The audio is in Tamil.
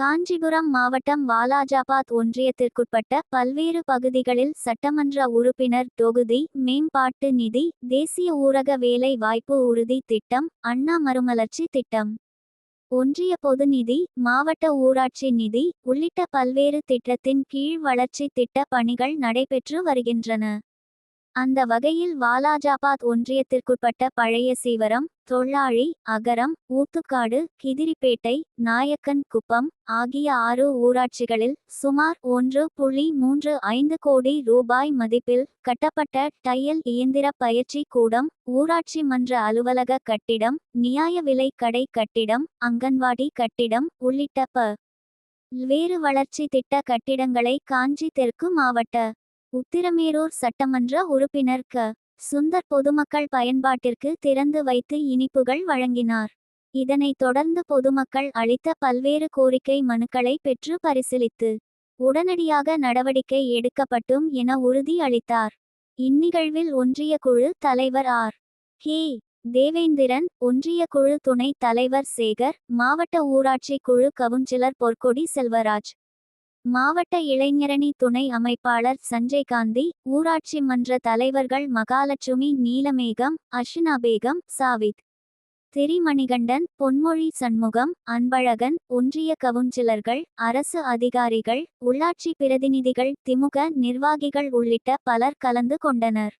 காஞ்சிபுரம் மாவட்டம் வாலாஜாபாத் ஒன்றியத்திற்குட்பட்ட பல்வேறு பகுதிகளில் சட்டமன்ற உறுப்பினர் தொகுதி மேம்பாட்டு நிதி தேசிய ஊரக வேலை வாய்ப்பு உறுதி திட்டம் அண்ணா மறுமலர்ச்சி திட்டம். ஒன்றிய பொது நிதி மாவட்ட ஊராட்சி நிதி உள்ளிட்ட பல்வேறு திட்டத்தின் கீழ் வளர்ச்சி திட்ட பணிகள் நடைபெற்று வருகின்றன. அந்த வகையில் வாலாஜாபாத் ஒன்றியத்திற்குட்பட்ட பழைய சீவரம் தொள்ளாழி அகரம் ஊத்துக்காடு கிதிரிப்பேட்டை நாயக்கன் குப்பம் ஆகிய ஆறு ஊராட்சிகளில் சுமார் ஒன்று புள்ளி மூன்று ஐந்து கோடி ரூபாய் மதிப்பில் கட்டப்பட்ட டையல் இயந்திர பயிற்சி கூடம் ஊராட்சி மன்ற அலுவலக கட்டிடம் நியாய விலை கடை கட்டிடம் அங்கன்வாடி கட்டிடம் உள்ளிட்ட ப வேறு வளர்ச்சி திட்ட கட்டிடங்களை காஞ்சி தெற்கு மாவட்ட உத்திரமேரூர் சட்டமன்ற உறுப்பினர் க. சுந்தர் பொதுமக்கள் பயன்பாட்டிற்கு திறந்து வைத்து இனிப்புகள் வழங்கினார். இதனைத் தொடர்ந்து பொதுமக்கள் அளித்த பல்வேறு கோரிக்கை மனுக்களை பெற்று பரிசீலித்து உடனடியாக நடவடிக்கை எடுக்கப்பட்டும் என உறுதி அளித்தார். இந்நிகழ்வில் ஒன்றிய குழு தலைவர் ஆர். கே. தேவேந்திரன் ஒன்றிய குழு துணைத் தலைவர் சேகர் மாவட்ட ஊராட்சி குழு கவுன்சிலர் பொற்கொடி செல்வராஜ் மாவட்ட இளைஞரணி துணை அமைப்பாளர் சஞ்சய் காந்தி ஊராட்சி மன்ற தலைவர்கள் மகாலட்சுமி நீலமேகம் அஷ்னா பேகம் சாவித். திரிமணிகண்டன் பொன்மொழி சண்முகம் அன்பழகன் ஒன்றிய கவுன்சிலர்கள் அரசு அதிகாரிகள் உள்ளாட்சி பிரதிநிதிகள் திமுக நிர்வாகிகள் உள்ளிட்ட பலர் கலந்து கொண்டனர்.